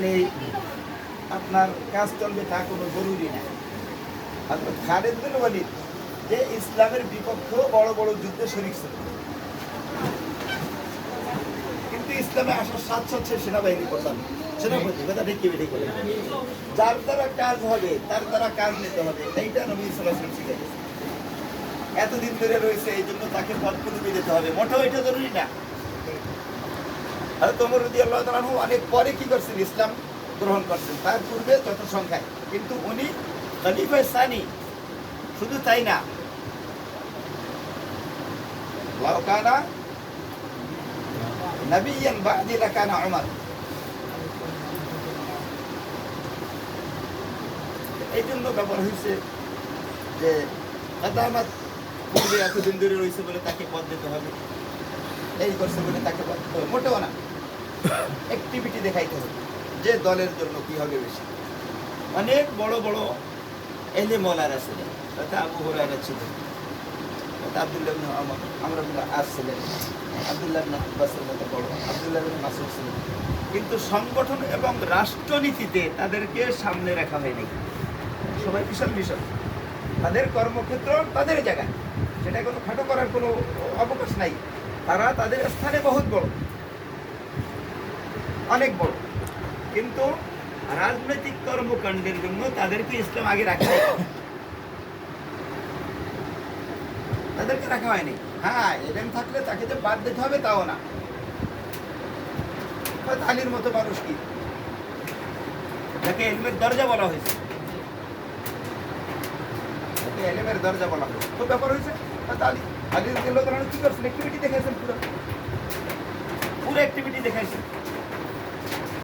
মানে আপনার কাজ চলবে তা কোনো জরুরি না। হযরত খালিদ বিন ওয়ালিদ, যে ইসলামের বিপক্ষেও বড় বড় যুদ্ধে শরিক ছিল। কিন্তু ইসলামে আসার সাথে সাথে সেনাবাহিনী প্রধান, সেনাপতি, কথা ঠিক বেঠে করে যার দ্বারা কাজ হবে, তার দ্বারা কাজ নিতে হবে, এইটা নবী শিখে গেছে এতদিন ধরে রয়েছে, এই জন্য তাকে পদ পদবি দিতে হবে। মোটেও এটা জরুরি না। আর তোমর রদি আল্লাহ অনেক পরে কি করছেন? ইসলাম গ্রহণ করছেন। তার পূর্বে যত সংখ্যায়। কিন্তু উনি খলিফা সানি। শুধু তাই না। লাউকানা নবিয়ান বাদি লাকানা উমর। এই জন্য ব্যবহার হয়েছে যে আদামাত পূর্বে এতদিন ধরে রয়েছে বলে তাকে পদ দিতে হবে। এই করছে বলে তাকে পদ মোটেও না। অ্যাক্টিভিটি দেখাইতে হবে। যে দলের জন্য কি হবে বেশি। অনেক বড় বড় এলে মলারা ছিলেন তাতে আবু হরাইরা ছিলেন তাতে আবদুল্লাহ আমর আমরা বিন আস ছিলেন। আবদুল্লাহ আব্বাসের মতো বড়। আবদুল্লাহ মাসুদ ছিলেন। কিন্তু সংগঠন এবং রাষ্ট্রনীতিতে তাদেরকে সামনে রাখা হয়নি। সবাই বিশাল বিশাল। তাদের কর্মক্ষেত্র তাদের জায়গায়। সেটা কোনো খাটো করার কোনো অবকাশ নাই। তারা তাদের স্থানে বহুত বড়। অনেক বড়। কিন্তু রাজনৈতিক কর্মকাণ্ডের জন্য তাদেরকে ইসলাম আগে রাখা তাদেরকে রাখা হয়নি। হ্যাঁ এলেম থাকলে তাকে যে বাদ দিতে হবে, তাও না। আলীর মতো মানুষ কি? যাকে এলমের দরজা বলা হয়েছে। যাকে এলেমের দরজা বলা হয়েছে। তো ব্যাপার হয়েছে হয়তো আলী আলীর গেল কি করছেন অ্যাক্টিভিটি দেখাইছেন পুরো। পুরো অ্যাক্টিভিটি দেখাইছেন।